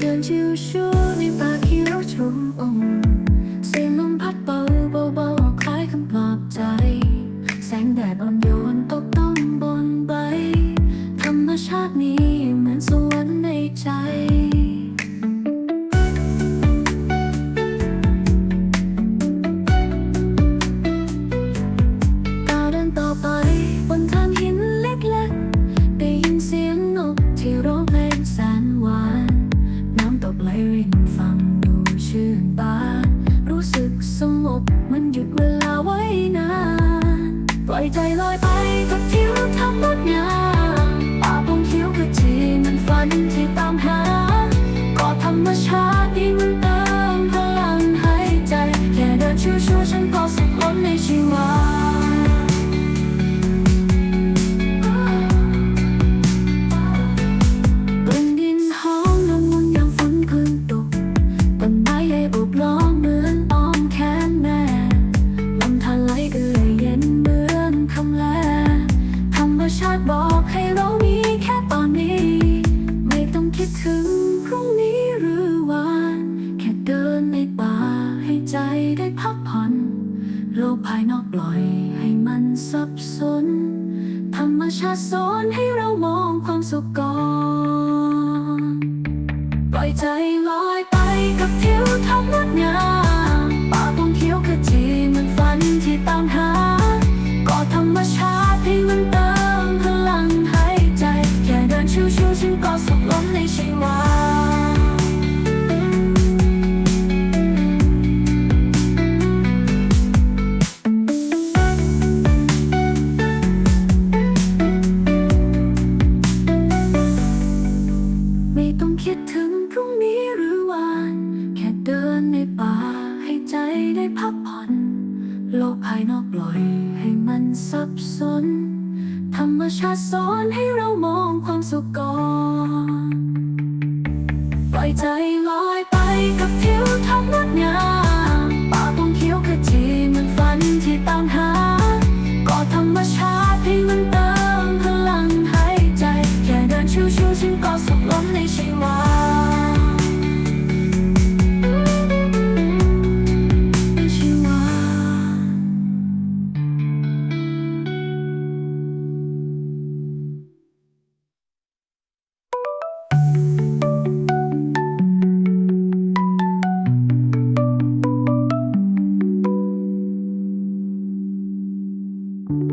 เดินชิวชูในป่าเขียวชมองเสียงลม ล่อยใจลอยไปกับทิวทัศน์งดงามป่าปงเขียวขจีมันฝันที่ตามหา ก็ธรรมชาติที่มันเติมพลังให้ใจ แค่เดินชิว โลกภายนอกปล่อยให้มันสับสน ธรรมชาติสอนให้เรามองความสุขก่อนปล่อยใจลอยไปกับทิวทัศน์งดงามป่าพงเขียวขจีมันฝันที่ตามหาก็ธรรมชาติให้มันเติมพลังให้ใจ แค่เดินชิวๆฉันก็สุขล้นในชีวา โลกภายนอกปล่อยให้มันสับสน ธรรมชาติสอนให้เรามองความสุขก่อนปล่อยใจ